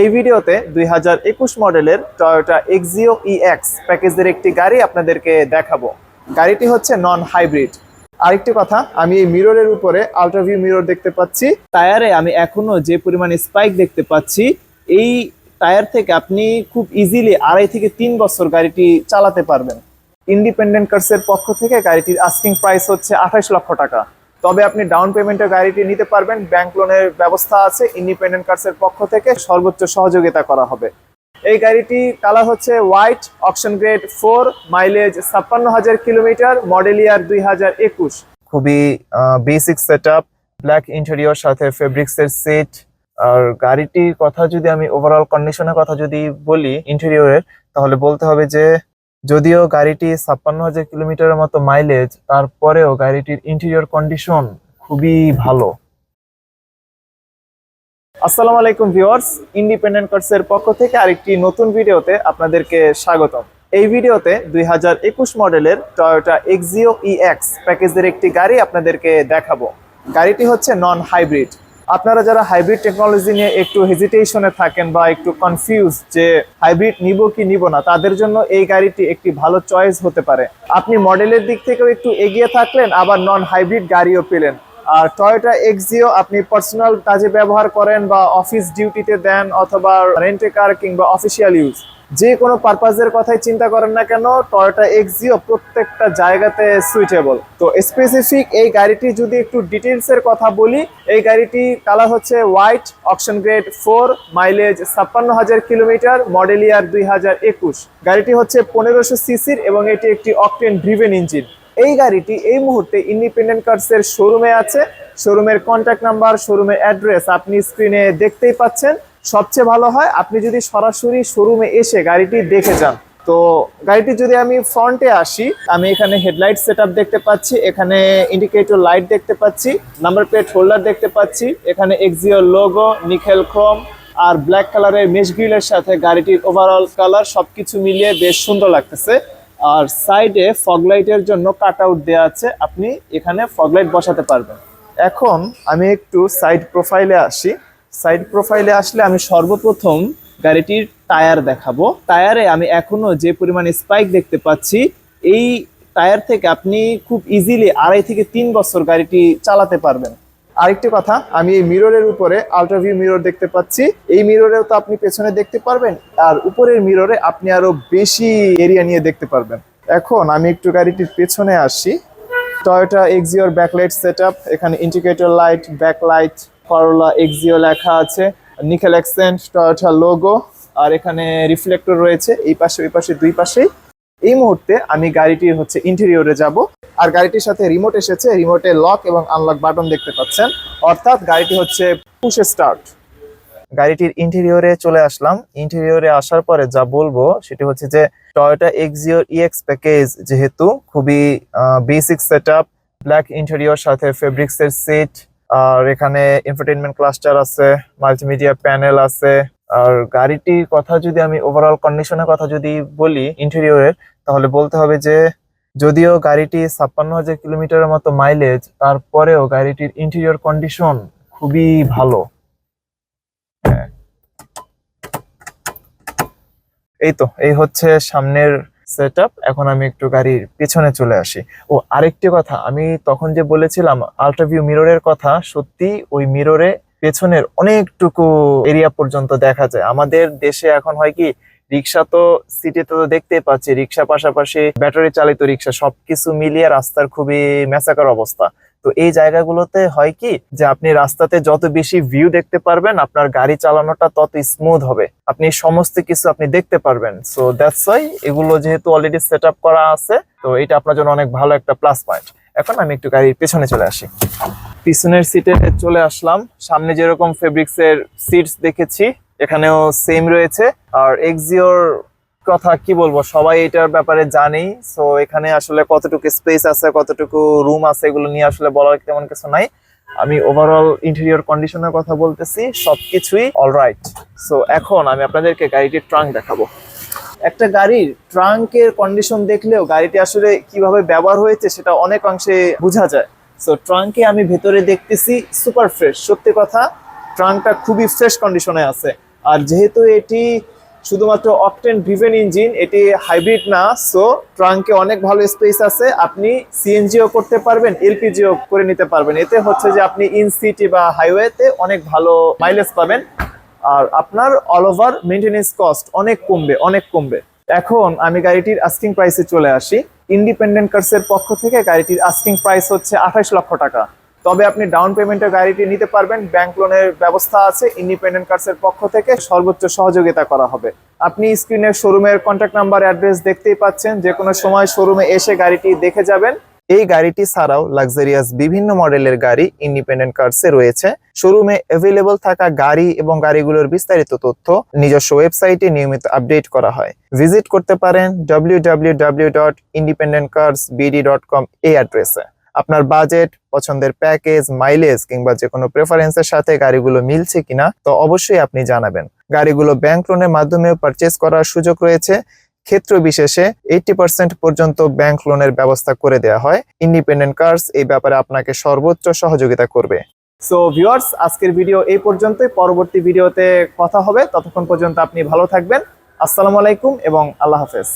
এই ভিডিওতে দুই হাজার একুশ মডেলের টয়োটা এক্সিও ইএক্স প্যাকেজের একটি গাড়ি আপনাদেরকে দেখাবো। গাড়িটি হচ্ছে নন হাইব্রিড। আরেকটি কথা, আমি এই মিররের উপরে আল্ট্রাভিউ মিরর দেখতে পাচ্ছি। টায়ারে আমি এখনও যে পরিমাণ স্পাইক দেখতে পাচ্ছি, এই টায়ার থেকে আপনি খুব ইজিলি আড়াই থেকে তিন বছর গাড়িটি চালাতে পারবেন। ইন্ডিপেন্ডেন্ট কার্সের পক্ষ থেকে গাড়িটির আস্কিং প্রাইস হচ্ছে আঠাশ লক্ষ টাকা। তবে আপনি ডাউন পেমেন্টের গাড়িটি নিতে পারবেন। ব্যাংক লোনের ব্যবস্থা আছে ইন্ডিপেন্ডেন্ট কার্সের পক্ষ থেকে সর্বোচ্চ সহযোগিতা করা হবে। এই গাড়িটি কালার হচ্ছে white option grade four mileage ছাপ্পান্ন হাজার কিলোমিটার মডেল ইয়ার দুই হাজার একুশ। খুবই basic set up black interior সাথে ফেব্রিক্স এর সেট আর গাড়িটির কথা যদি আমি ওভারঅল কন্ডিশনের কথা যদি বলি ইন্টেরিয়রের তাহলে বলতে হবে যে যদিও গাড়িটি ছাপ্পান্ন হাজার কিলোমিটারের মতো মাইলেজ তারপরেও গাড়িটির ইন্টেরিয়র কন্ডিশন খুবই ভালো। আসসালামু আলাইকুম ভিউয়ার্স ইন্ডিপেন্ডেন্ট কার্সের পক্ষ থেকে আরেকটি নতুন ভিডিওতে আপনাদেরকে স্বাগতম। এই ভিডিওতে দুই হাজার একুশ মডেলের টয়োটা এক্সিও ইএক্স প্যাকেজের একটি গাড়ি আপনাদেরকে দেখাবো। গাড়িটি হচ্ছে নন হাইব্রিড আপনারা যারা হাইব্রিড টেকনোলজি নিয়ে একটু হেজিটেশনে থাকেন বা একটু কনফিউজ যে হাইব্রিড নিব কি নিব না, তাদের জন্য এই গাড়িটি একটি ভালো চয়েস হতে পারে। আপনি মডেলের দিক থেকেও একটু এগিয়ে থাকলেন, আবার নন হাইব্রিড গাড়িও পেলেন। আর টয়োটা এক্সিও আপনি পার্সোনাল কাজে ব্যবহার করেন বা অফিস ডিউটিতে দেন অথবা রেন্টে কার কিংবা অফিসিয়াল ইউজ যে কোনো পারপাজের কথাই চিন্তা করেন না কেন টয়োটা এক্সিও প্রত্যেকটা জায়গাতে সুইটেবল তো স্পেসিফিক এই গাড়িটি যদি একটু ডিটেলস এর কথা বলি, এই গাড়িটি কালার হচ্ছে white option grade four mileage ছাপ্পান্ন হাজার কিলোমিটার মডেল ইয়ার দুই হাজার একুশ। গাড়িটি হচ্ছে পনেরোশো সিসির এবং এটি একটি অকটেন ড্রিভেন ইঞ্জিন এই গাড়িটি এই মুহূর্তে ইন্ডিপেন্ডেন্ট কার্সের শোরুমে আছে। শোরুমের কন্ট্যাক্ট নাম্বার শোরুমের অ্যাড্রেস আপনি স্ক্রিনে দেখতেই পাচ্ছেন। সবচেয়ে ভালো হয়, আপনি যদি সরাসরি শোরুমে এসে গাড়িটি দেখে যান। তো গাড়িটি যদি আমি ফ্রন্টে আসি, আমি এখানে হেডলাইট সেট দেখতে পাচ্ছি, এখানে ইন্ডিকেটর লাইট দেখতে পাচ্ছি নাম্বার প্লেট হোল্ডার দেখতে পাচ্ছি, এখানে এক্সিও লোগো নিখেল ক্রোম আর ব্ল্যাক কালারের মেশ গ্রিলের সাথে গাড়িটির ওভারঅল কালার সবকিছু মিলিয়ে বেশ সুন্দর লাগতেছে। আর সাইডে ফগলাইটের জন্য কাট আউট দেওয়া আছে, আপনি এখানে ফগলাইট বসাতে পারবেন। এখন আমি একটু সাইড প্রোফাইলে আসি। সাইড প্রোফাইলে আসলে আমি সর্বপ্রথম গাড়িটির টায়ার দেখাবো। টায়ারে আমি এখনও যে পরিমাণ স্পাইক দেখতে পাচ্ছি, এই টায়ার থেকে আপনি খুব ইজিলি আড়াই থেকে তিন বছর গাড়িটি চালাতে পারবেন। আরেকটি কথা, আমি এই মিররের উপরে আল্ট্রাভিউ মিরর দেখতে পাচ্ছি। এই মিররেও তো আপনি পেছনে দেখতে পারবেন, আর উপরের মিররে আপনি আরও বেশি এরিয়া নিয়ে দেখতে পারবেন। এখন আমি একটু গাড়িটির পেছনে আসি। টয়োটা এক্সিওর ব্যাকলাইট সেট এখানে indicator light backlight Corolla Axio লেখা আছে নিকেল অ্যাক্সেন্ট টয়োটা লোগো আর এখানে রিফ্লেক্টর রয়েছে, এই পাশে, ওই পাশে, দুই পাশেই। এই মুহূর্তে আমি গাড়িটির হচ্ছে ইন্টেরিয়রে যাব, আর গাড়িটির সাথে রিমোট এসেছে রিমোটে লক এবং আনলক বাটন দেখতে পাচ্ছেন। অর্থাৎ গাড়িটি হচ্ছে পুশ স্টার্ট গাড়িটির ইন্টেরিয়রে চলে আসলাম। ইন্টেরিয়রে আসার পরে যা বলব, সেটি হচ্ছে যে টয়োটা এক্সিওর ইএক্স প্যাকেজ যেহেতু খুবই বেসিক সেট ব্ল্যাক ইন্টেরিয়র সাথে ফেব্রিক্স এর সেট আর এখানে এন্টারটেনমেন্ট ক্লাস্টার আছে মাল্টিমিডিয়া প্যানেল আছে আর গাড়িটির কথা যদি আমি ওভারঅল কন্ডিশনের কথা যদি বলি ইন্টেরিয়রের তাহলে বলতে হবে যে যদিও গাড়িটি ছাপ্পান্ন হাজার কিলোমিটারের মতো মাইলেজ তারপরেও গাড়িটির ইন্টেরিয়র কন্ডিশন খুবই ভালো হ্যাঁ। এই তো, এই হচ্ছে সামনের সেট আপ এখন আমি একটু গাড়ির পেছনে চলে আসি। ও, আরেকটি কথা, আমি তখন যে বলেছিলাম আল্ট্রাভিউ মিররের কথা, সত্যি ওই মিররে পেছনের অনেকটুকু এরিয়া পর্যন্ত দেখা যায়। আমাদের দেশে এখন হয় কি, রিক্সা তো সিটিতে তো দেখতেই পাচ্ছি, রিক্সা পাশাপাশি ব্যাটারি চালিত রিক্সা, সবকিছু মিলিয়ে রাস্তার খুবই মেসাকার অবস্থা। তো এই জায়গাগুলোতে হয় কি যে আপনি রাস্তাতে যত বেশি ভিউ দেখতে পারবেন, আপনার গাড়ি চালানোটা তত স্মুথ হবে। আপনি সমস্ত কিছু আপনি দেখতে পারবেন। সো দ্যাটস ওয়াই এগুলো যেহেতু অলরেডি সেট করা আছে, তো এটা আপনার জন্য অনেক ভালো একটা প্লাস পয়েন্ট এখন আমি একটু গাড়ির পেছনে চলে আসি। পিছনের সিটে চলে আসলাম। সামনে যেরকম ফেব্রিক্সের সিটস দেখেছি, এখানেও সেম রয়েছে। আর এক্সিওর কথা কি বলব? সবাই এটার ব্যাপারে জানেই। সো এখানে আসলে কতটুকু স্পেস আছে, কতটুকু রুম আছে, এগুলো নিয়ে আসলে বলার তেমন কিছু নাই। আমি ওভারঅল ইন্টেরিয়র কন্ডিশনের কথা বলতেছি, সবকিছুই অলরাইট সো এখন আমি আপনাদেরকে গাড়িটির ট্রাঙ্ক দেখাবো। একটা গাড়ির ট্রাঙ্কের কন্ডিশন দেখলেও গাড়িটি আসলে কীভাবে ব্যবহার হয়েছে সেটা অনেক অংশে বোঝা যায়। সো ট্রাঙ্কে আমি ভেতরে দেখতেছি সুপার ফ্রেশ সত্যি কথা ট্রাঙ্কটা খুবই ফ্রেশ কন্ডিশনে আছে। আর যেহেতু এটি শুধুমাত্র অকটেন ড্রিভেন ইঞ্জিন এটি হাইব্রিড না সো ট্রাঙ্কে অনেক ভালো স্পেস আছে। আপনি সিএনজিও করতে পারবেন এলপিজিও করে নিতে পারবেন। এতে হচ্ছে যে আপনি ইন সিটি বা হাইওয়েতে অনেক ভালো মাইলেজ পাবেন। আর আপনার অল ওভার মেনটেনেন্স কস্ট অনেক কমবে অনেক কমবে। এখন আমি গাড়িটির আস্কিং প্রাইসে চলে আসি। ইন্ডিপেন্ডেন্ট কার্সের পক্ষ থেকে গাড়িটির আস্কিং প্রাইস হচ্ছে আঠাশ লক্ষ টাকা। তবে আপনি ডাউন পেমেন্টে গাড়িটি নিতে পারবেন। ব্যাংক লোনের ব্যবস্থা আছে ইন্ডিপেন্ডেন্ট কার্সের পক্ষ থেকে সর্বোচ্চ সহযোগিতা করা হবে। আপনি স্ক্রিনের শোরুমের কন্ট্যাক্ট নাম্বার অ্যাড্রেস দেখতেই পাচ্ছেন, যে কোনো সময় শোরুমে এসে গাড়িটি দেখে যাবেন। এই গাড়িটি ছাড়াও লাক্সারিয়াস বিভিন্ন মডেলের গাড়ি ইন্ডিপেন্ডেন্ট কার্সে রয়েছে। শোরুমে অ্যাভেলেবল থাকা গাড়ি এবং গাড়িগুলোর বিস্তারিত তথ্য নিজস্ব ওয়েবসাইটে নিয়মিত আপডেট করা হয়। ভিজিট করতে পারেন www.independentcarsbd.com এই অ্যাড্রেসে আপনার বাজেট পছন্দের প্যাকেজ মাইলেজ কিংবা যে কোনো প্রেফারেন্সের সাথে গাড়িগুলো মিলছে কিনা, তো অবশ্যই আপনি জানাবেন। গাড়িগুলো ব্যাংক লোনের মাধ্যমেও পারচেস করার সুযোগ রয়েছে। ক্ষেত্র বিশেষে এইটি পার্সেন্ট পর্যন্ত ব্যাংক লোনের ব্যবস্থা করে দেওয়া হয়। ইন্ডিপেন্ডেন্ট কার্স এই ব্যাপারে আপনাকে সর্বোচ্চ সহযোগিতা করবে। সো ভিউয়ার্স আজকের ভিডিও এই পর্যন্তই। পরবর্তী ভিডিওতে কথা হবে। ততক্ষণ পর্যন্ত আপনি ভালো থাকবেন। আসসালামু আলাইকুম এবং আল্লাহ হাফেজ।